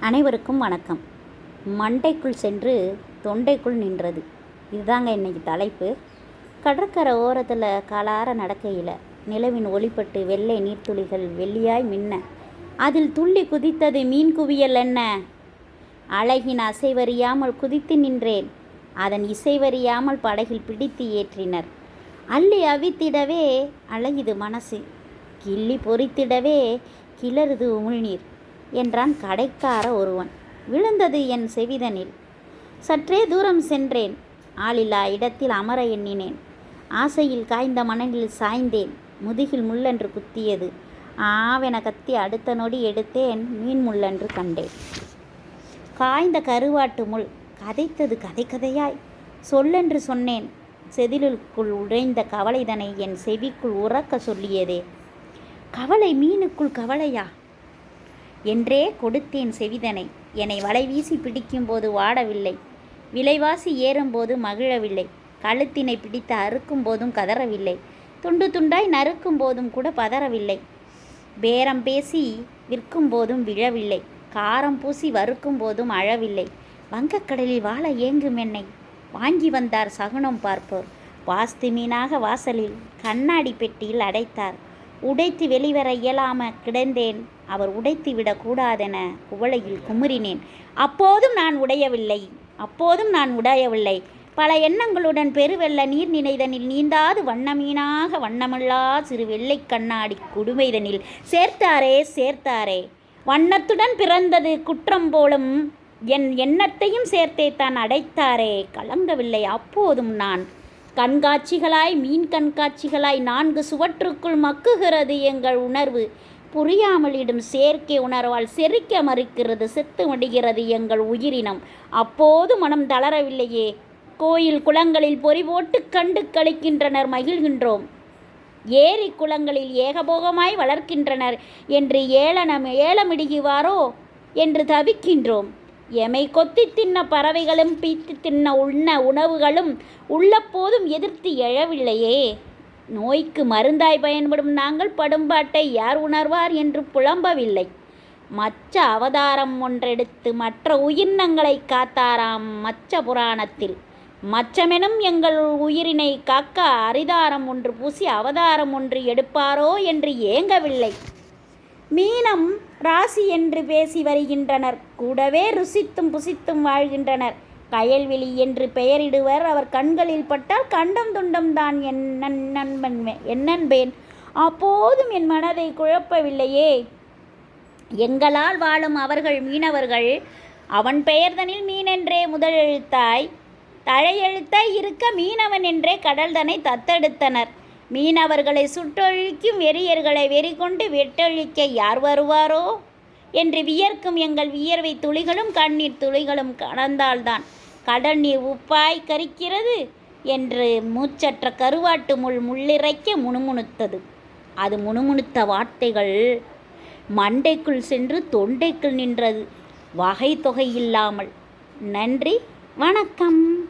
அனைவருக்கும் வணக்கம். மண்டைக்குள் சென்று தொண்டைக்குள் நின்றது. இதுதாங்க இன்னைக்கு தலைப்பு. கடற்கரை ஓரத்தில் காலார நடக்கையில் நிலவின் ஒளிப்பட்டு வெள்ளை நீர்த்துளிகள் வெள்ளியாய் மின்ன. அதில் துள்ளி குதித்தது மீன் குவியல் என்ன? அழகின் அசைவறியாமல் குதித்து நின்றேன். அதன் இசைவறியாமல் படகில் பிடித்து ஏற்றினர். அள்ளி அவித்திடவே அழகிது மனசு. கிள்ளி பொறித்திடவே கிளறுது உமிழ்நீர். என்றான் கடைக்கார ஒருவன். விழுந்தது என் செவிதனில். சற்றே தூரம் சென்றேன். ஆளில்லா இடத்தில் அமர எண்ணினேன். ஆசையில் காய்ந்த மணலில் சாய்ந்தேன். முதுகில் முள்ளென்று குத்தியது. ஆவென கத்தி அடுத்த நொடி எடுத்தேன். மீன் முள்ளென்று கண்டேன். காய்ந்த கருவாட்டு முள் கதைத்தது கதை கதையாய். சொல்லென்று சொன்னேன். செதிலுக்குள் உழைந்த கவலைதனை என் செவிக்குள் உறக்க சொல்லியதே. கவலை மீனுக்குள் கவலையா? என்றே கொடுத்தேன் செவிதனை. என்னை வலை வீசி பிடிக்கும்போது வாடவில்லை. விலைவாசி ஏறும்போது மகிழவில்லை. கழுத்தினை பிடித்து அறுக்கும் போதும் கதறவில்லை. துண்டு துண்டாய் நறுக்கும் போதும் கூட பதறவில்லை. பேரம் பேசி விற்கும் போதும் விழவில்லை. காரம் பூசி வறுக்கும் போதும் அழவில்லை. வங்கக்கடலில் வாழ ஏங்கும் என்னை. வாங்கி வந்தார் சகுனம் பார்ப்போர். வாஸ்து மீனாக வாசலில் கண்ணாடி பெட்டியில் அடைத்தார். உடைத்து வெளிவர இயலாம கிடந்தேன். அவர் உடைத்து விடக்கூடாதென குவளையில் குமுறினேன். அப்போதும் நான் உடையவில்லை. அப்போதும் நான் உடையவில்லை. பல எண்ணங்களுடன் பெருவெள்ள நீர் நினைதனில் நீந்தாது வண்ணமீனாக வண்ணமில்லா சிறு வெள்ளை கண்ணாடி குடுமைதனில். சேர்த்தாரே சேர்த்தாரே. வண்ணத்துடன் பிறந்தது குற்றம் போலும் என் எண்ணத்தையும் சேர்த்தே தான் அடைத்தாரே. கலங்கவில்லை அப்போதும் நான். கண்காட்சிகளாய் மீன் கண்காட்சிகளாய் நான்கு சுவற்றுக்குள் மக்குகிறது எங்கள் உணர்வு. புரியாமலிடும் செயற்கை உணர்வால் செரிக்க மறுக்கிறது செத்து முடிகிறது எங்கள் உயிரினம். அப்போது மனம் தளரவில்லையே. கோயில் குளங்களில் பொறி போட்டு கண்டு கழிக்கின்றனர் மகிழ்கின்றோம். ஏரி குளங்களில் ஏகபோகமாய் வளர்க்கின்றனர் என்று ஏளனம் ஏலமிடுகிறாரோ என்று தவிக்கின்றோம். எமை கொத்தி தின்ன பறவைகளும் பீத்து தின்ன உண்ண உணவுகளும் உள்ளப்போதும் எதிர்த்து எழவில்லையே. நோய்க்கு மருந்தாய் பயன்படும் நாங்கள் படும்பாட்டை யார் உணர்வார் என்று புலம்பவில்லை. மச்ச அவதாரம் ஒன்றெடுத்து மற்ற உயிரினங்களை காத்தாராம் மச்ச புராணத்தில். மச்சமெனும் எங்கள் உயிரினை காக்க அரிதாரம் ஒன்று பூசி அவதாரம் ஒன்று எடுப்பாரோ என்று ஏங்கவில்லை. மீனம் ராசி என்று பேசி வருகின்றனர். கூடவே ருசித்தும் புசித்தும் வாழ்கின்றனர். கயல்விழி என்று பெயரிடுவர். அவர் கண்களில் பட்டால் கண்டம் துண்டம் தான் என் நன் நண்பன் என்னன்பேன் அப்போதும் என் மனதை குழப்பவில்லையே. எங்களால் வாழும் அவர்கள் மீனவர்கள் அவன் பெயர்தனில் மீனென்றே முதல் எழுத்தாய் தழையெழுத்தாய் இருக்க மீனவன் என்றே கடல்தனை தத்தெடுத்தனர். மீனவர்களை சுட்டொழிக்கும் வெறியர்களை வெறி கொண்டு வெட்டொழிக்க யார் வருவாரோ? என்று வியர்க்கும் எங்கள் வியர்வை துளிகளும் கண்ணீர் துளிகளும் கடந்தால்தான் கடல் நீர் உப்பாய் கரிக்கிறது என்று மூச்சற்ற கருவாட்டு முள் முள்ளிறைக்க முணுமுணுத்தது. அது முணுமுணுத்த வார்த்தைகள் மண்டைக்குள் சென்று தொண்டைக்குள் நின்றது. வகை தொகை இல்லாமல். நன்றி வணக்கம்.